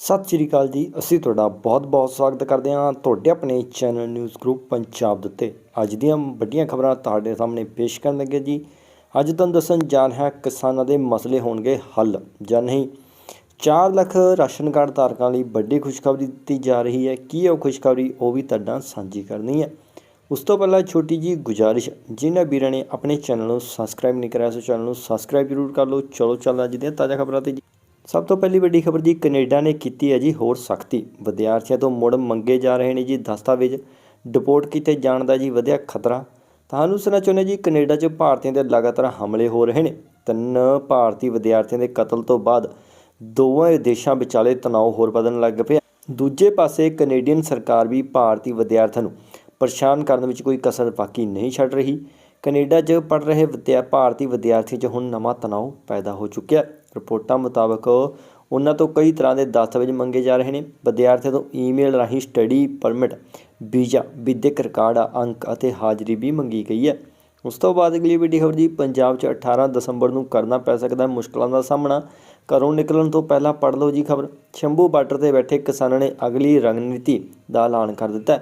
ਸਤਿ ਸ਼੍ਰੀ ਅਕਾਲ ਜੀ। ਅਸੀਂ ਤੁਹਾਡਾ ਬਹੁਤ-ਬਹੁਤ ਸਵਾਗਤ ਕਰਦੇ ਹਾਂ ਤੁਹਾਡੇ ਆਪਣੇ ਚੈਨਲ ਨਿਊਜ਼ ਗਰੁੱਪ ਪੰਜਾਬ ਦੇ ਉੱਤੇ। ਅੱਜ ਦੀਆਂ ਵੱਡੀਆਂ ਖਬਰਾਂ ਤੁਹਾਡੇ ਸਾਹਮਣੇ ਪੇਸ਼ ਕਰਨ ਲੱਗੇ ਜੀ। ਅੱਜ ਤੁਹਾਨੂੰ ਦੱਸਣ ਜਾ ਰਿਹਾ ਕਿਸਾਨਾਂ ਦੇ ਮਸਲੇ ਹੋਣਗੇ ਹੱਲ ਜਾਂ ਨਹੀਂ। 4 ਲੱਖ ਰਾਸ਼ਨ ਕਾਰਡ ਧਾਰਕਾਂ ਲਈ ਵੱਡੀ ਖੁਸ਼ਖਬਰੀ ਦਿੱਤੀ ਜਾ ਰਹੀ ਹੈ। ਕੀ ਉਹ ਖੁਸ਼ਖਬਰੀ ਉਹ ਵੀ ਤੁਹਾਡਾ ਸਾਂਝੀ ਕਰਨੀ ਹੈ। ਉਸ ਤੋਂ ਪਹਿਲਾਂ ਛੋਟੀ ਜੀ ਗੁਜਾਰਿਸ਼, ਜਿਨ੍ਹਾਂ ਵੀਰਾਂ ਨੇ ਆਪਣੇ ਚੈਨਲ ਨੂੰ ਸਬਸਕ੍ਰਾਈਬ ਨਹੀਂ ਕਰਿਆ, ਸੋ ਚੈਨਲ ਨੂੰ ਸਬਸਕ੍ਰਾਈਬ ਜ਼ਰੂਰ ਕਰ ਲਓ। ਚਲੋ, ਚੱਲਦਾ ਅੱਜ ਦੀਆਂ ਤਾਜ਼ਾ ਖਬਰਾਂ ਤੇ ਜੀ। ਸਭ ਤੋਂ ਪਹਿਲੀ ਵੱਡੀ ਖਬਰ ਜੀ ਕੈਨੇਡਾ ਨੇ ਕੀਤੀ ਹੈ ਜੀ ਹੋਰ ਸਖਤੀ। ਵਿਦਿਆਰਥੀਆਂ ਤੋਂ ਮੁੜ ਮੰਗੇ ਜਾ ਰਹੇ ਨੇ ਜੀ ਦਸਤਾਵੇਜ਼। ਡਿਪੋਰਟ ਕੀਤੇ ਜਾਣ ਦਾ ਜੀ ਵਧਿਆ ਖਤਰਾ। ਤੁਹਾਨੂੰ ਸੁਣਾ ਚਾਹੁੰਦੇ ਜੀ, ਕੈਨੇਡਾ 'ਚ ਭਾਰਤੀਆਂ ਦੇ ਲਗਾਤਾਰ ਹਮਲੇ ਹੋ ਰਹੇ ਨੇ। ਤਿੰਨ ਭਾਰਤੀ ਵਿਦਿਆਰਥੀਆਂ ਦੇ ਕਤਲ ਤੋਂ ਬਾਅਦ ਦੋਵਾਂ ਦੇਸ਼ਾਂ ਵਿਚਾਲੇ ਤਣਾਅ ਹੋਰ ਵਧਣ ਲੱਗ ਪਿਆ। ਦੂਜੇ ਪਾਸੇ ਕੈਨੇਡੀਅਨ ਸਰਕਾਰ ਵੀ ਭਾਰਤੀ ਵਿਦਿਆਰਥੀਆਂ ਨੂੰ ਪਰੇਸ਼ਾਨ ਕਰਨ ਵਿੱਚ ਕੋਈ ਕਸਰ ਬਾਕੀ ਨਹੀਂ ਛੱਡ ਰਹੀ। ਕੈਨੇਡਾ 'ਚ ਪੜ ਰਹੇ ਵਿਦਿਆ ਭਾਰਤੀ ਵਿਦਿਆਰਥੀਆਂ 'ਚ ਹੁਣ ਨਵਾਂ ਤਣਾਅ ਪੈਦਾ ਹੋ ਚੁੱਕਿਆ। ਰਿਪੋਰਟਾਂ ਮੁਤਾਬਕ ਉਹਨਾਂ ਤੋਂ ਕਈ ਤਰ੍ਹਾਂ ਦੇ ਦਸਤਾਵੇਜ਼ ਮੰਗੇ ਜਾ ਰਹੇ ਨੇ। ਵਿਦਿਆਰਥੀਆਂ ਤੋਂ ਈਮੇਲ ਰਾਹੀਂ ਸਟੱਡੀ ਪਰਮਿਟ, ਵੀਜ਼ਾ, ਵਿਦਿਅਕ ਰਿਕਾਰਡ, ਅੰਕ ਅਤੇ ਹਾਜ਼ਰੀ ਵੀ ਮੰਗੀ ਗਈ ਹੈ। ਉਸ ਤੋਂ ਬਾਅਦ ਅਗਲੀ ਵੱਡੀ ਖਬਰ ਜੀ, ਪੰਜਾਬ 'ਚ 18 ਦਸੰਬਰ ਨੂੰ ਕਰਨਾ ਪੈ ਸਕਦਾ ਹੈ, ਮੁਸ਼ਕਲਾਂ ਦਾ ਸਾਹਮਣਾ। ਘਰੋਂ ਨਿਕਲਣ ਤੋਂ ਪਹਿਲਾਂ ਪੜ੍ਹ ਲਓ ਜੀ ਖਬਰ। ਸ਼ੰਭੂ ਬਾਰਡਰ ਤੇ ਬੈਠੇ ਕਿਸਾਨਾਂ ਨੇ ਅਗਲੀ ਰਣਨੀਤੀ ਦਾ ਐਲਾਨ ਕਰ ਦਿੱਤਾ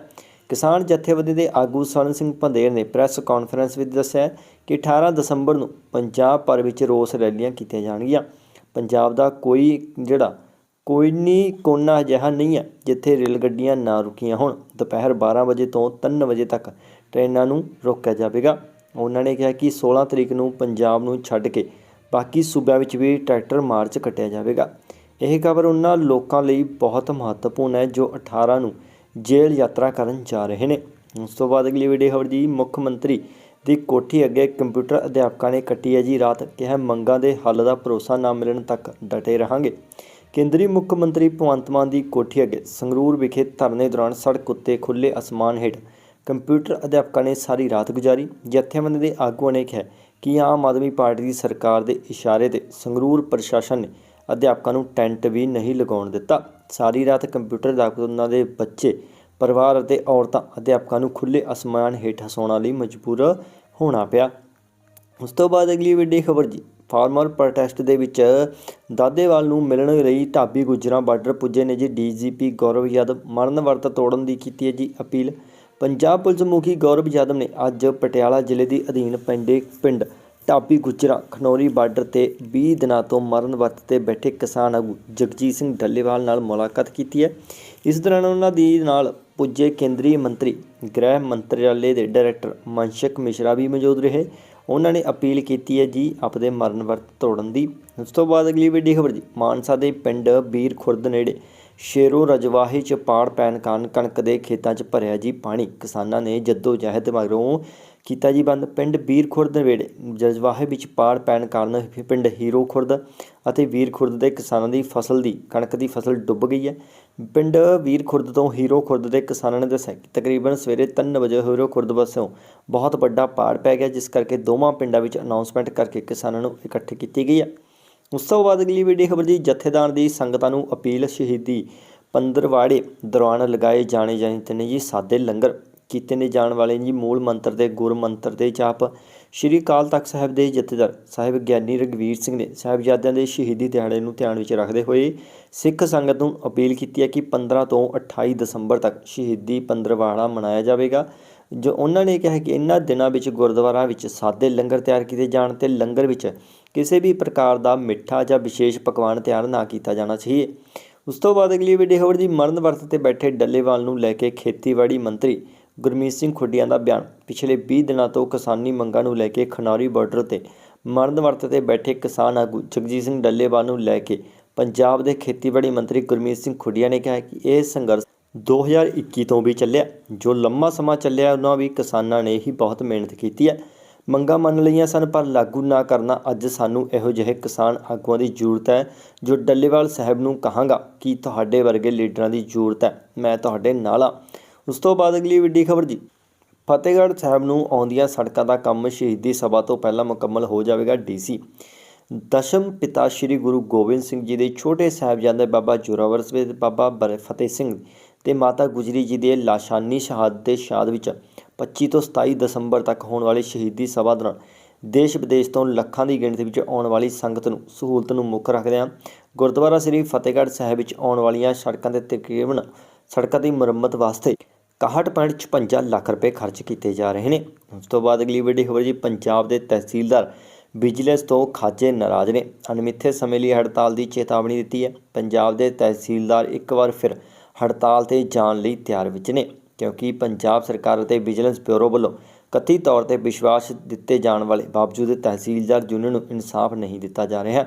ਕਿਸਾਨ ਜਥੇਬੰਦੀ ਦੇ ਆਗੂ ਸਵਰਨ ਸਿੰਘ ਭੰਦੇਰ ਨੇ ਪ੍ਰੈਸ ਕਾਨਫਰੰਸ ਵਿੱਚ ਦੱਸਿਆ ਕਿ 18 ਦਸੰਬਰ ਨੂੰ ਪੰਜਾਬ ਭਰ ਵਿੱਚ ਰੋਸ ਰੈਲੀਆਂ ਕੀਤੀਆਂ ਜਾਣਗੀਆਂ। ਪੰਜਾਬ ਦਾ ਕੋਈ ਜਿਹੜਾ ਕੋਈ ਨਹੀਂ ਕੋਨਾ ਅਜਿਹਾ ਨਹੀਂ ਹੈ ਜਿੱਥੇ ਰੇਲ ਗੱਡੀਆਂ ਨਾ ਰੁਕੀਆਂ ਹੋਣ। ਦੁਪਹਿਰ 12 ਵਜੇ ਤੋਂ 3 ਵਜੇ ਤੱਕ ਟ੍ਰੇਨਾਂ ਨੂੰ ਰੋਕਿਆ ਜਾਵੇਗਾ। ਉਹਨਾਂ ਨੇ ਕਿਹਾ ਕਿ 16 ਤਰੀਕ ਨੂੰ ਪੰਜਾਬ ਨੂੰ ਛੱਡ ਕੇ ਬਾਕੀ ਸੂਬਿਆਂ ਵਿੱਚ ਵੀ ਟਰੈਕਟਰ ਮਾਰਚ ਕੱਟਿਆ ਜਾਵੇਗਾ। ਇਹ ਖਬਰ ਉਹਨਾਂ ਲੋਕਾਂ ਲਈ ਬਹੁਤ ਮਹੱਤਵਪੂਰਨ ਹੈ ਜੋ 18 ਨੂੰ ਜੇਲ੍ਹ ਯਾਤਰਾ ਕਰਨ ਜਾ ਰਹੇ ਨੇ। ਉਸ ਤੋਂ ਬਾਅਦ ਅਗਲੀ ਵੀਡੀਓ ਖਬਰ ਜੀ, ਮੁੱਖ ਮੰਤਰੀ ਦੀ ਕੋਠੀ ਅੱਗੇ ਕੰਪਿਊਟਰ ਅਧਿਆਪਕਾਂ ਨੇ ਕੱਟੀ ਹੈ ਜੀ। ਰਾਤ ਕਿਹਾ, ਮੰਗਾਂ ਦੇ ਹੱਲ ਦਾ ਭਰੋਸਾ ਨਾ ਮਿਲਣ ਤੱਕ ਡਟੇ ਰਹਾਂਗੇ। ਕੇਂਦਰੀ ਮੁੱਖ ਮੰਤਰੀ ਭਗਵੰਤ ਮਾਨ ਦੀ ਕੋਠੀ ਅੱਗੇ ਸੰਗਰੂਰ ਵਿਖੇ ਧਰਨੇ ਦੌਰਾਨ ਸੜਕ ਉੱਤੇ ਖੁੱਲੇ ਅਸਮਾਨ ਹੇਠ ਕੰਪਿਊਟਰ ਅਧਿਆਪਕਾਂ ਨੇ ਸਾਰੀ ਰਾਤ ਗੁਜ਼ਾਰੀ। ਜਥੇਬੰਦੀ ਦੇ ਆਗੂਆਂ ਨੇ ਕਿਹਾ ਕਿ ਆਮ ਆਦਮੀ ਪਾਰਟੀ ਦੀ ਸਰਕਾਰ ਦੇ ਇਸ਼ਾਰੇ ਤੇ ਸੰਗਰੂਰ ਪ੍ਰਸ਼ਾਸਨ ਨੇ ਅਧਿਆਪਕਾਂ ਨੂੰ ਟੈਂਟ ਵੀ ਨਹੀਂ ਲਗਾਉਣ ਦਿੱਤਾ। ਸਾਰੀ ਰਾਤ ਕੰਪਿਊਟਰ ਅਧਿਆਪਕ ਉਹਨਾਂ ਦੇ ਬੱਚੇ ਪਰਿਵਾਰ ਅਤੇ ਔਰਤਾਂ ਅਧਿਆਪਕਾਂ ਨੂੰ ਖੁੱਲੇ ਅਸਮਾਨ ਹੇਠ ਸੌਣ ਲਈ ਮਜਬੂਰ ਹੋਣਾ ਪਿਆ। ਉਸ ਤੋਂ ਬਾਅਦ ਅਗਲੀ ਵੱਡੀ ਖਬਰ ਜੀ ਫਾਰਮਰ ਪ੍ਰੋਟੈਸਟ ਦੇ ਵਿੱਚ ਦਾਦੇਵਾਲ ਨੂੰ ਮਿਲਣ ਲਈ ਢਾਬੀ ਗੁਜਰਾਂ ਬਾਰਡਰ ਪੁੱਜੇ ਨੇ ਜੀ। ਡੀਜੀਪੀ ਗੌਰਵ ਯਾਦਵ ਮਰਨ ਵਰਤ ਤੋੜਨ ਦੀ ਕੀਤੀ ਹੈ ਜੀ ਅਪੀਲ। ਪੰਜਾਬ ਪੁਲਿਸ ਮੁਖੀ ਗੌਰਵ ਯਾਦਵ ਨੇ ਅੱਜ ਪਟਿਆਲਾ ਜ਼ਿਲ੍ਹੇ ਦੇ ਅਧੀਨ ਪੈਂਦੇ ਪਿੰਡ ਢਾਬੀ ਗੁਜਰਾਂ ਖਨੌਰੀ ਬਾਰਡਰ ਤੇ 20 ਦਿਨਾਂ ਤੋਂ ਮਰਨ ਵਰਤ ਤੇ ਬੈਠੇ ਕਿਸਾਨ ਆਗੂ ਜਗਜੀਤ ਸਿੰਘ ਡੱਲੇਵਾਲ ਨਾਲ ਮੁਲਾਕਾਤ ਕੀਤੀ ਹੈ। ਇਸ ਦੌਰਾਨ ਉਹਨਾਂ ਦੀ ਨਾਲ ਪੁੱਜੇ ਕੇਂਦਰੀ ਮੰਤਰੀ, ਗ੍ਰਹਿ ਮੰਤਰਾਲੇ ਦੇ ਡਾਇਰੈਕਟਰ ਮਨਸ਼ਕ ਮਿਸ਼ਰਾ ਵੀ ਮੌਜੂਦ ਰਹੇ। ਉਹਨਾਂ ਨੇ ਅਪੀਲ ਕੀਤੀ ਹੈ ਜੀ ਆਪਦੇ ਮਰਨ ਵਰਤ ਤੋੜਨ ਦੀ। ਉਸ ਤੋਂ ਬਾਅਦ ਅਗਲੀ ਵੱਡੀ ਖਬਰ ਜੀ, ਮਾਨਸਾ ਦੇ ਪਿੰਡ ਬੀਰ ਖੁਰਦ ਨੇੜੇ ਸ਼ੇਰੋ ਰਜਵਾਹੀ ਚ ਪਾੜ ਪੈਣ ਕਾਰਨ ਕਣਕ ਦੇ ਖੇਤਾਂ 'ਚ ਭਰਿਆ ਜੀ ਪਾਣੀ। ਕਿਸਾਨਾਂ ਨੇ ਜੱਦੋ ਜਹਿਦ ਮਗਰੋਂ ਕੀਤਾ ਜੀ ਬੰਦ। ਪਿੰਡ ਵੀਰ ਖੁਰਦ ਨੇੜੇ ਜਜਵਾਹੇ ਵਿੱਚ ਪਾੜ ਪੈਣ ਕਾਰਨ ਪਿੰਡ ਹੀਰੋ ਖੁਰਦ ਅਤੇ ਵੀਰ ਖੁਰਦ ਦੇ ਕਿਸਾਨਾਂ ਦੀ ਫਸਲ ਦੀ, ਕਣਕ ਦੀ ਫਸਲ ਡੁੱਬ ਗਈ ਹੈ। ਪਿੰਡ ਵੀਰ ਖੁਰਦ ਤੋਂ ਹੀਰੋ ਖੁਰਦ ਦੇ ਕਿਸਾਨਾਂ ਨੇ ਦੱਸਿਆ ਕਿ ਤਕਰੀਬਨ ਸਵੇਰੇ 3 ਵਜੇ ਹੀਰੋ ਖੁਰਦ ਪਾਸਿਓਂ ਬਹੁਤ ਵੱਡਾ ਪਾੜ ਪੈ ਗਿਆ, ਜਿਸ ਕਰਕੇ ਦੋਵਾਂ ਪਿੰਡਾਂ ਵਿੱਚ ਅਨਾਉਂਸਮੈਂਟ ਕਰਕੇ ਕਿਸਾਨਾਂ ਨੂੰ ਇਕੱਠੇ ਕੀਤੀ ਗਈ ਹੈ। ਉਸ ਤੋਂ ਬਾਅਦ ਅਗਲੀ ਵੀਡੀਓ ਖਬਰ ਜੀ, ਜਥੇਦਾਰ ਦੀ ਸੰਗਤਾਂ ਨੂੰ ਅਪੀਲ ਸ਼ਹੀਦੀ ਪੰਦਰਵਾੜੇ ਦੌਰਾਨ ਲਗਾਏ ਜਾਣੇ ਜਾਂਦੇ ਨੇ ਜੀ ਸਾਦੇ ਲੰਗਰ। ਕੀਤੇ ਨੇ ਜਾਣ ਵਾਲੇ ਜੀ, ਮੂਲ ਮੰਤਰ ਦੇ, ਗੁਰ ਮੰਤਰ ਦੇ ਜਾਪ। ਸ਼੍ਰੀ ਅਕਾਲ ਤਖਤ ਸਾਹਿਬ ਦੇ ਜਥੇਦਾਰ ਸਾਹਿਬ ਗਿਆਨੀ ਰਗਵੀਰ ਸਿੰਘ ਨੇ ਸਾਹਿਬਜ਼ਾਦਿਆਂ ਦੇ ਸ਼ਹੀਦੀ ਦਿਹਾੜੇ ਨੂੰ ਧਿਆਨ ਵਿੱਚ ਰੱਖਦੇ ਹੋਏ ਸਿੱਖ ਸੰਗਤ ਨੂੰ ਅਪੀਲ ਕੀਤੀ ਹੈ ਕਿ 15 ਤੋਂ 28 ਦਸੰਬਰ ਤੱਕ ਸ਼ਹੀਦੀ ਪੰਦਰਵਾੜਾ ਮਨਾਇਆ ਜਾਵੇਗਾ। ਜੋ ਉਹਨਾਂ ਨੇ ਕਿਹਾ ਕਿ ਇਹਨਾਂ ਦਿਨਾਂ ਵਿੱਚ ਗੁਰਦੁਆਰਾ ਵਿੱਚ ਸਾਦੇ ਲੰਗਰ ਤਿਆਰ ਕੀਤੇ ਜਾਣ ਤੇ ਲੰਗਰ ਵਿੱਚ ਕਿਸੇ ਵੀ ਪ੍ਰਕਾਰ ਦਾ ਮਿੱਠਾ ਜਾਂ ਵਿਸ਼ੇਸ਼ ਪਕਵਾਨ ਤਿਆਰ ਨਾ ਕੀਤਾ ਜਾਣਾ ਚਾਹੀਏ। ਉਸ ਤੋਂ ਬਾਅਦ ਅਗਲੀ ਵੀਡੀਓ ਹੋਰ ਜੀ, ਮਰਨ ਵਰਤ ਤੇ ਬੈਠੇ ਡੱਲੇਵਾਲ ਨੂੰ ਲੈ ਕੇ ਖੇਤੀਬਾੜੀ ਮੰਤਰੀ ਗੁਰਮੀਤ ਸਿੰਘ ਖੁੱਡੀਆਂ ਦਾ ਬਿਆਨ। ਪਿਛਲੇ 20 ਦਿਨਾਂ ਤੋਂ ਕਿਸਾਨੀ ਮੰਗਾਂ ਨੂੰ ਲੈ ਕੇ ਖਨੌਰੀ ਬਾਰਡਰ ਤੇ ਮਰਨ ਵਰਤ ਤੇ ਬੈਠੇ ਕਿਸਾਨ ਆਗੂ ਜਗਜੀਤ ਸਿੰਘ ਡੱਲੇਵਾਲ ਨੂੰ ਲੈ ਕੇ ਪੰਜਾਬ ਦੇ ਖੇਤੀਬਾੜੀ ਮੰਤਰੀ ਗੁਰਮੀਤ ਸਿੰਘ ਖੁੱਡੀਆਂ ਨੇ ਕਿਹਾ ਕਿ ਇਹ ਸੰਘਰਸ਼ 2021 ਤੋਂ ਵੀ ਚੱਲਿਆ। ਜੋ ਲੰਮਾ ਸਮਾਂ ਚੱਲਿਆ, ਉਹਨਾਂ ਵੀ ਕਿਸਾਨਾਂ ਨੇ ਹੀ ਬਹੁਤ ਮਿਹਨਤ ਕੀਤੀ ਹੈ। ਮੰਗਾਂ ਮੰਨ ਲਈਆਂ ਸਨ, ਪਰ ਲਾਗੂ ਨਾ ਕਰਨਾ ਅੱਜ ਸਾਨੂੰ ਇਹੋ ਜਿਹੇ ਕਿਸਾਨ ਆਗੂਆਂ ਦੀ ਜ਼ਰੂਰਤ ਹੈ, ਜੋ ਡੱਲੇਵਾਲ ਸਾਹਿਬ ਨੂੰ ਕਹਾਂਗਾ ਕਿ ਤੁਹਾਡੇ ਵਰਗੇ ਲੀਡਰਾਂ ਦੀ ਜ਼ਰੂਰਤ ਹੈ, ਮੈਂ ਤੁਹਾਡੇ ਨਾਲ ਹਾਂ। ਉਸ ਤੋਂ ਬਾਅਦ ਅਗਲੀ ਵੱਡੀ ਖਬਰ ਜੀ। ਫਤਿਹਗੜ੍ਹ ਸਾਹਿਬ ਨੂੰ ਆਉਂਦੀਆਂ ਸੜਕਾਂ ਦਾ ਕੰਮ ਸ਼ਹੀਦੀ ਸਭਾ ਤੋਂ ਪਹਿਲਾਂ ਮੁਕੰਮਲ ਹੋ ਜਾਵੇਗਾ ਡੀਸੀ। ਦਸ਼ਮ ਪਿਤਾ ਸ੍ਰੀ ਗੁਰੂ ਗੋਬਿੰਦ ਸਿੰਘ ਜੀ ਦੇ ਛੋਟੇ ਸਾਹਿਬਜ਼ਾਦੇ ਬਾਬਾ ਜੋਰਾਵਰ ਸਿੰਘ ਬਾਬਾ ਬਰ, ਫਤਿਹ ਸਿੰਘ ਤੇ ਮਾਤਾ ਗੁਜਰੀ ਜੀ ਦੇ ਲਾਸ਼ਾਨੀ ਸ਼ਹਾਦਤ ਦੇ ਸ਼ਾਦ ਵਿੱਚ 25 ਤੋਂ 27 ਦਸੰਬਰ ਤੱਕ ਹੋਣ ਵਾਲੀ ਸ਼ਹੀਦੀ ਸਭਾ ਦੌਰਾਨ ਦੇਸ਼ ਵਿਦੇਸ਼ ਤੋਂ ਲੱਖਾਂ ਦੀ ਗਿਣਤੀ ਵਿੱਚ ਆਉਣ ਵਾਲੀ ਸੰਗਤ ਨੂੰ ਸਹੂਲਤ ਨੂੰ ਮੁੱਖ ਰੱਖਦੇ ਹਾਂ ਗੁਰਦੁਆਰਾ ਸ੍ਰੀ ਫਤਿਹਗੜ੍ਹ ਸਾਹਿਬ ਵਿੱਚ ਆਉਣ ਵਾਲੀਆਂ ਸੜਕਾਂ ਦੇ ਤਕਰੀਬਨ ਸੜਕਾਂ ਦੀ ਮੁਰੰਮਤ ਵਾਸਤੇ 61.56 ਲੱਖ ਰੁਪਏ ਖਰਚ ਕੀਤੇ ਜਾ ਰਹੇ ਨੇ। ਉਸ ਤੋਂ ਬਾਅਦ ਅਗਲੀ ਵੱਡੀ ਖਬਰ ਜੀ, ਪੰਜਾਬ ਦੇ ਤਹਿਸੀਲਦਾਰ ਵਿਜੀਲੈਂਸ ਤੋਂ ਖਾਜੇ ਨਾਰਾਜ਼ ਨੇ। ਅਣਮਿੱਥੇ ਸਮੇਂ ਲਈ ਹੜਤਾਲ ਦੀ ਚੇਤਾਵਨੀ ਦਿੱਤੀ ਹੈ। ਪੰਜਾਬ ਦੇ ਤਹਿਸੀਲਦਾਰ ਇੱਕ ਵਾਰ ਫਿਰ ਹੜਤਾਲ ਤੇ ਜਾਣ ਲਈ ਤਿਆਰ ਵਿੱਚ ਨੇ, ਕਿਉਂਕਿ ਪੰਜਾਬ ਸਰਕਾਰ ਅਤੇ ਵਿਜੀਲੈਂਸ ਬਿਊਰੋ ਵੱਲੋਂ ਕਥਿਤ ਤੌਰ ਤੇ ਵਿਸ਼ਵਾਸ ਦਿੱਤੇ ਜਾਣ ਵਾਲੇ ਬਾਵਜੂਦ ਤਹਿਸੀਲਦਾਰ ਯੂਨੀਅਨ ਨੂੰ ਇਨਸਾਫ ਨਹੀਂ ਦਿੱਤਾ ਜਾ ਰਿਹਾ।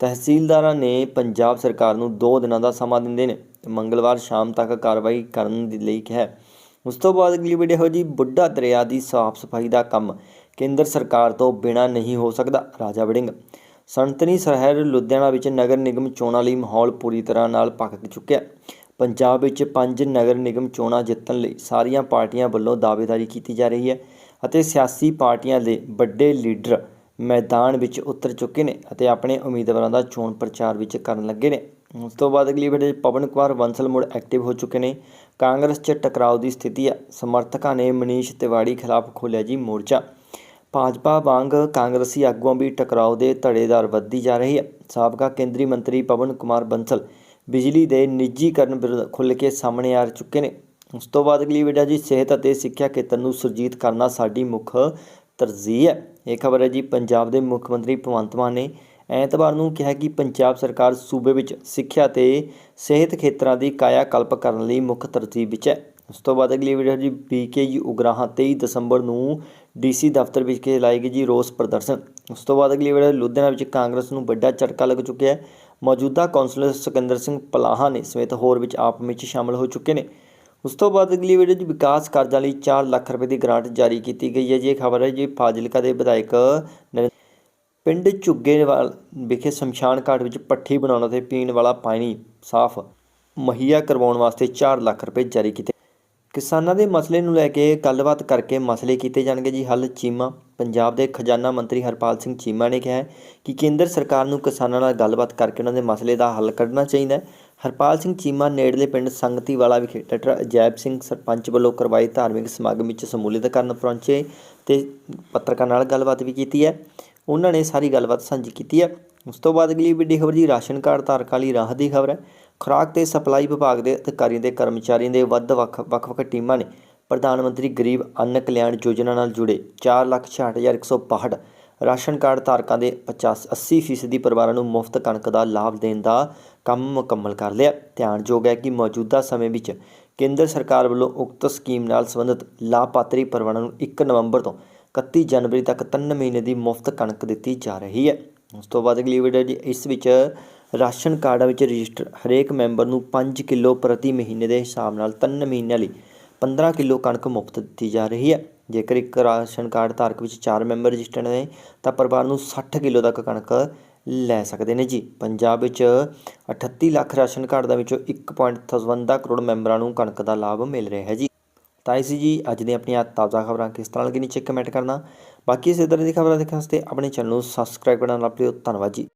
ਤਹਿਸੀਲਦਾਰਾਂ ਨੇ ਪੰਜਾਬ ਸਰਕਾਰ ਨੂੰ 2 ਦਿਨਾਂ ਦਾ ਸਮਾਂ ਦਿੰਦੇ ਨੇ। ਮੰਗਲਵਾਰ ਸ਼ਾਮ ਤੱਕ ਕਾਰਵਾਈ ਕਰਨ ਦੇ ਲਈ ਕਿਹਾ। ਉਸ ਤੋਂ ਬਾਅਦ ਅਗਲੀ ਵੀਡੀਓ ਹੋ ਜੀ ਬੁੱਢਾ ਦਰਿਆ ਦੀ ਸਾਫ਼ ਸਫ਼ਾਈ ਦਾ ਕੰਮ ਕੇਂਦਰ ਸਰਕਾਰ ਤੋਂ ਬਿਨਾਂ ਨਹੀਂ ਹੋ ਸਕਦਾ। ਰਾਜਾ ਵੜਿੰਗ, ਸੰਤਨੀ ਸ਼ਹਿਰ ਲੁਧਿਆਣਾ ਵਿੱਚ ਨਗਰ ਨਿਗਮ ਚੋਣਾਂ ਲਈ ਮਾਹੌਲ ਪੂਰੀ ਤਰ੍ਹਾਂ ਨਾਲ ਪੱਕ ਚੁੱਕਿਆ। ਪੰਜਾਬ ਵਿੱਚ ਪੰਜ ਨਗਰ ਨਿਗਮ ਚੋਣਾਂ ਜਿੱਤਣ ਲਈ ਸਾਰੀਆਂ ਪਾਰਟੀਆਂ ਵੱਲੋਂ ਦਾਅਵੇਦਾਰੀ ਕੀਤੀ ਜਾ ਰਹੀ ਹੈ ਅਤੇ ਸਿਆਸੀ ਪਾਰਟੀਆਂ ਦੇ ਵੱਡੇ ਲੀਡਰ ਮੈਦਾਨ ਵਿੱਚ ਉਤਰ ਚੁੱਕੇ ਨੇ ਅਤੇ ਆਪਣੇ ਉਮੀਦਵਾਰਾਂ ਦਾ ਚੋਣ ਪ੍ਰਚਾਰ ਵਿੱਚ ਕਰਨ ਲੱਗੇ ਨੇ। ਉਸ ਤੋਂ ਬਾਅਦ ਅਗਲੀ ਵੀਡੀਓ 'ਚ ਪਵਨ ਕੁਮਾਰ ਬੰਸਲ ਮੁੜ ਐਕਟਿਵ ਹੋ ਚੁੱਕੇ ਨੇ। ਕਾਂਗਰਸ 'ਚ ਟਕਰਾਅ ਦੀ ਸਥਿਤੀ ਹੈ ਸਮਰਥਕਾਂ ਨੇ ਮਨੀਸ਼ ਤਿਵਾੜੀ ਖਿਲਾਫ ਖੋਲ੍ਹਿਆ ਜੀ ਮੋਰਚਾ। ਭਾਜਪਾ ਵਾਂਗ ਕਾਂਗਰਸੀ ਆਗੂਆਂ ਵੀ ਟਕਰਾਅ ਦੇ ਧੜੇਦਾਰ ਵੱਧਦੀ ਜਾ ਰਹੀ ਹੈ ਸਾਬਕਾ ਕੇਂਦਰੀ ਮੰਤਰੀ ਪਵਨ ਕੁਮਾਰ ਬੰਸਲ ਬਿਜਲੀ ਦੇ ਨਿੱਜੀਕਰਨ ਵਿਰੁੱਧ ਖੁੱਲ੍ਹ ਕੇ ਸਾਹਮਣੇ ਆ ਚੁੱਕੇ ਨੇ। ਉਸ ਤੋਂ ਬਾਅਦ ਅਗਲੀ ਵੀਡੀਓ ਜੀ ਸਿਹਤ ਅਤੇ ਸਿੱਖਿਆ ਖੇਤਰ ਨੂੰ ਸੁਰਜੀਤ ਕਰਨਾ ਸਾਡੀ ਮੁੱਖ ਤਰਜੀਹ ਹੈ ਇਹ ਖਬਰ ਹੈ ਜੀ ਪੰਜਾਬ ਦੇ ਮੁੱਖ ਮੰਤਰੀ ਭਗਵੰਤ ਮਾਨ ਨੇ ਐਤਵਾਰ ਨੂੰ ਕਿਹਾ ਕਿ ਪੰਜਾਬ ਸਰਕਾਰ ਸੂਬੇ ਵਿੱਚ ਸਿੱਖਿਆ ਤੇ ਸਿਹਤ ਖੇਤਰਾਂ ਦੀ ਕਾਇਆ ਕਲਪ ਕਰਨ ਲਈ ਮੁੱਖ ਤਰਜੀਹ ਵਿੱਚ ਹੈ। ਉਸ ਤੋਂ ਬਾਅਦ ਅਗਲੀ ਵੀਡੀਓ ਜੀ ਬੀਕੇਯੂ ਉਗਰਾਹਾਂ 23 ਦਸੰਬਰ ਨੂੰ ਡੀਸੀ ਦਫ਼ਤਰ ਵਿਖੇ ਲਾਈ ਗਈ ਜੀ ਰੋਸ ਪ੍ਰਦਰਸ਼ਨ। ਉਸ ਤੋਂ ਬਾਅਦ ਅਗਲੀ ਵੀਡੀਓ ਲੁਧਿਆਣਾ ਵਿੱਚ ਕਾਂਗਰਸ ਨੂੰ ਵੱਡਾ ਝਟਕਾ ਲੱਗ ਚੁੱਕਿਆ ਹੈ। ਮੌਜੂਦਾ ਕੌਂਸਲਰ ਸਿਕੰਦਰ ਸਿੰਘ ਪਲਾਹਾ ਨੇ ਸਮੇਤ ਹੋਰ ਵਿੱਚ ਆਪ ਵਿੱਚ ਸ਼ਾਮਲ ਹੋ ਚੁੱਕੇ ਨੇ। ਉਸ ਤੋਂ ਬਾਅਦ ਅਗਲੀ ਵੀਡੀਓ 'ਚ ਵਿਕਾਸ ਕਾਰਜਾਂ ਲਈ 4 ਲੱਖ ਰੁਪਏ ਦੀ ਗ੍ਰਾਂਟ ਜਾਰੀ ਕੀਤੀ ਗਈ ਹੈ। ਜੀ ਇਹ ਖਬਰ ਹੈ ਜੀ ਫਾਜ਼ਿਲਕਾ ਦੇ ਵਿਧਾਇਕ ਨਰਿੰ- ਪਿੰਡ ਝੁੱਗੇਵਾਲ ਵਿਖੇ ਸ਼ਮਸ਼ਾਨ ਘਾਟ ਵਿੱਚ ਪੱਠੀ ਬਣਾਉਣ ਅਤੇ ਪੀਣ ਵਾਲਾ ਪਾਣੀ ਸਾਫ਼ ਮੁਹੱਈਆ ਕਰਵਾਉਣ ਵਾਸਤੇ 4 ਲੱਖ ਰੁਪਏ ਜਾਰੀ ਕੀਤੇ। ਕਿਸਾਨਾਂ ਦੇ ਮਸਲੇ ਨੂੰ ਲੈ ਕੇ ਗੱਲਬਾਤ ਕਰਕੇ ਮਸਲੇ ਕੀਤੇ ਜਾਣਗੇ ਜੀ। ਹੱਲ ਚੀਮਾ, ਪੰਜਾਬ ਦੇ ਖਜ਼ਾਨਾ ਮੰਤਰੀ ਹਰਪਾਲ ਸਿੰਘ ਚੀਮਾ ਨੇ ਕਿਹਾ ਕਿ ਕੇਂਦਰ ਸਰਕਾਰ ਨੂੰ ਕਿਸਾਨਾਂ ਨਾਲ ਗੱਲਬਾਤ ਕਰਕੇ ਉਹਨਾਂ ਦੇ ਮਸਲੇ ਦਾ ਹੱਲ ਕੱਢਣਾ ਚਾਹੀਦਾ ਹੈ। ਹਰਪਾਲ ਸਿੰਘ ਚੀਮਾ ਨੇੜਲੇ ਪਿੰਡ ਸੰਗਤੀ ਵਾਲਾ ਵਿਖੇ ਡਾਕਟਰ ਅਜੈਬ ਸਿੰਘ ਸਰਪੰਚ ਵੱਲੋਂ ਕਰਵਾਏ ਧਾਰਮਿਕ ਸਮਾਗਮ ਵਿੱਚ ਸਮੂਲੀਅਤ ਕਰਨ ਪਹੁੰਚੇ ਤੇ ਪੱਤਰਕਾਰ ਨਾਲ ਗੱਲਬਾਤ ਵੀ ਕੀਤੀ ਹੈ। ਉਹਨਾਂ ਨੇ ਸਾਰੀ ਗੱਲਬਾਤ ਸਾਂਝੀ ਕੀਤੀ ਹੈ। ਉਸ ਤੋਂ ਬਾਅਦ ਅਗਲੀ ਵੱਡੀ ਖਬਰ ਜੀ, ਰਾਸ਼ਨ ਕਾਰਡ ਧਾਰਕਾਂ ਲਈ ਰਾਹਤ ਦੀ ਖਬਰ ਹੈ। ਖੁਰਾਕ ਤੇ ਸਪਲਾਈ ਵਿਭਾਗ ਦੇ ਅਧਿਕਾਰੀਆਂ ਦੇ ਕਰਮਚਾਰੀਆਂ ਦੇ ਵੱਧ ਵੱਖ ਵੱਖ-ਵੱਖ ਟੀਮਾਂ ਨੇ ਪ੍ਰਧਾਨ ਮੰਤਰੀ ਗਰੀਬ ਅੰਨ ਕਲਿਆਣ ਯੋਜਨਾ ਨਾਲ ਜੁੜੇ 466162 ਰਾਸ਼ਨ ਕਾਰਡ ਧਾਰਕਾਂ ਦੇ 50 80% ਪਰਿਵਾਰਾਂ ਨੂੰ ਮੁਫਤ ਕਣਕ ਦਾ ਲਾਭ ਦੇਣ ਦਾ ਕੰਮ ਮੁਕੰਮਲ ਕਰ ਲਿਆ। ਧਿਆਨਯੋਗ ਹੈ ਕਿ ਮੌਜੂਦਾ ਸਮੇਂ ਵਿੱਚ ਕੇਂਦਰ ਸਰਕਾਰ ਵੱਲੋਂ ਉਕਤ ਸਕੀਮ ਨਾਲ ਸੰਬੰਧਿਤ ਲਾਭਪਾਤਰੀ ਪਰਿਵਾਰਾਂ ਨੂੰ 1 ਨਵੰਬਰ ਤੋਂ 31 ਜਨਵਰੀ ਤੱਕ 3 ਮਹੀਨੇ ਦੀ ਮੁਫਤ ਕਣਕ ਦਿੱਤੀ ਜਾ ਰਹੀ ਹੈ। ਉਸ ਤੋਂ ਬਾਅਦ ਅਗਲੀ ਵੀਡੀਓ ਜੀ, ਇਸ ਵਿੱਚ ਰਾਸ਼ਨ ਕਾਰਡਾਂ ਵਿੱਚ ਰਜਿਸਟਰ ਹਰੇਕ ਮੈਂਬਰ ਨੂੰ 5 ਕਿਲੋ ਪ੍ਰਤੀ ਮਹੀਨੇ ਦੇ ਹਿਸਾਬ ਨਾਲ 3 ਮਹੀਨਿਆਂ ਲਈ 15 ਕਿਲੋ ਕਣਕ ਮੁਫਤ ਦਿੱਤੀ ਜਾ ਰਹੀ ਹੈ। ਜੇਕਰ ਇੱਕ ਰਾਸ਼ਨ ਕਾਰਡ ਧਾਰਕ ਵਿੱਚ 4 ਮੈਂਬਰ ਰਜਿਸਟਰਡ ਨੇ, ਤਾਂ ਪਰਿਵਾਰ ਨੂੰ 60 ਕਿਲੋ ਤੱਕ ਕਣਕ ਲੈ ਸਕਦੇ ਨੇ ਜੀ। ਪੰਜਾਬ ਵਿੱਚ 38 ਲੱਖ ਰਾਸ਼ਨ ਕਾਰਡ ਦਾ ਵਿੱਚੋਂ 1.57 ਕਰੋੜ ਮੈਂਬਰਾਂ ਨੂੰ ਕਣਕ ਦਾ ਲਾਭ ਮਿਲ ਰਿਹਾ ਹੈ ਜੀ। ਤਾਂ ਇਹ ਸੀ ਜੀ, ਅੱਜ ਦੀਆਂ ਆਪਣੀਆਂ ਤਾਜ਼ਾ ਖਬਰਾਂ। ਕਿਸ ਤਰ੍ਹਾਂ ਲੱਗੀ ਨੀਚੇ ਕਮੈਂਟ ਕਰਨਾ। ਬਾਕੀ ਇਸੇ ਤਰ੍ਹਾਂ ਦੀ ਖਬਰਾਂ ਦੇਖਣ ਵਾਸਤੇ ਆਪਣੇ ਚੈਨਲ ਨੂੰ ਸਬਸਕ੍ਰਾਈਬ ਕਰਨਾ ਨਾ ਭੁੱਲਿਓ। ਧੰਨਵਾਦ ਜੀ।